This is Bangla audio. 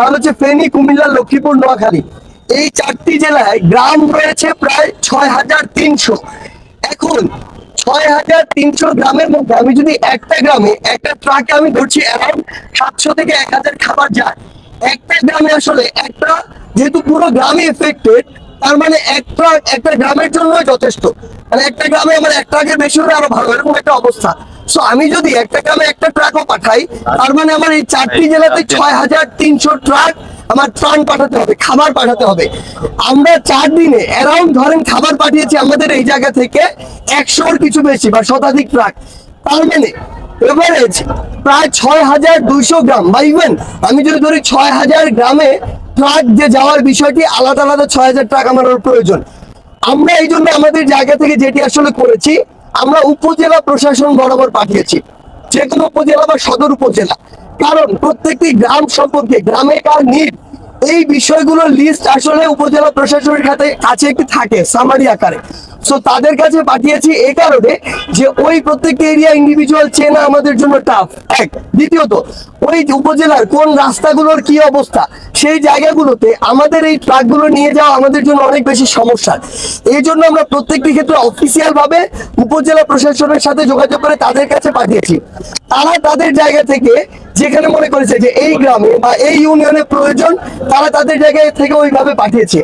তাহলে হচ্ছে ফেনী, কুমিল্লা, লক্ষ্মীপুর, নোয়াখালী। এই চারটি জেলায় গ্রাম রয়েছে প্রায় ছয় হাজার তিনশো। এখন ছয় হাজার তিনশো গ্রামের মধ্যে আমি যদি একটা গ্রামে একটা ট্রাকে আমি ধরছি অ্যারাউন্ড সাতশো থেকে এক হাজার খাবার যায়। একটা গ্রামে আসলে একটা যেহেতু পুরো গ্রামে এফেক্টেড তার মানে এক ট্রাক একটা গ্রামের জন্য যথেষ্ট। মানে একটা গ্রামে আমার এক ট্রাকের বেশি হলে আরও ভালো এরকম একটা অবস্থা। সো আমি যদি একটা গ্রামে একটা ট্রাকও পাঠাই তার মানে আমার এই চারটি জেলাতে ছয় হাজার তিনশো ট্রাক আমার ত্রাণ পাঠাতে হবে খাবার পাঠাতে হবে। আমরা চার দিনে অ্যারাউন্ড ধরেন খাবার পাঠিয়েছি আমাদের এই জায়গা থেকে একশোর কিছু বেশি বা শতাধিক ট্রাক তার মানে এভারেজ প্রায় ছয় হাজার দুইশো গ্রাম বা ইভেন আমি যদি ধরি ছয় হাজার গ্রামে ট্রাক যে যাওয়ার বিষয়টি আলাদা আলাদা ছয় হাজার ট্রাক আমার প্রয়োজন। আমরা এই জন্য আমাদের জায়গা থেকে যেটি আসলে করেছি আমরা উপজেলা প্রশাসন বরাবর পাঠিয়েছি। যে কোনো উপজেলা বা সদর উপজেলা। কারণ প্রত্যেকটি গ্রাম সম্পর্কে গ্রামে কার নিট এই বিষয়গুলোর লিস্ট আসলে উপজেলা প্রশাসনের কাছে একটি থাকে সামারি আকারে। সো তাদের কাছে পাঠিয়েছি এই কারণে যে ওই প্রত্যেকটি এরিয়া ইন্ডিভিজুয়াল চেনা আমাদের জন্য টাফ এক। দ্বিতীয়ত, ওই উপজেলার কোন রাস্তাগুলোর কি অবস্থা, সেই জায়গাগুলোতে আমাদের এই ট্রাকগুলো নিয়ে যাওয়া আমাদের জন্য অনেক বেশি সমস্যা। এই জন্য আমরা প্রত্যেকটি ক্ষেত্রে অফিসিয়াল ভাবে উপজেলা প্রশাসনের সাথে যোগাযোগ করে তাদের কাছে পাঠিয়েছি। তারা তাদের জায়গা থেকে যেখানে মনে করেছে যে এই গ্রামে বা এই ইউনিয়নে প্রয়োজন, তারা তাদের জায়গায় থেকে ওইভাবে পাঠিয়েছে।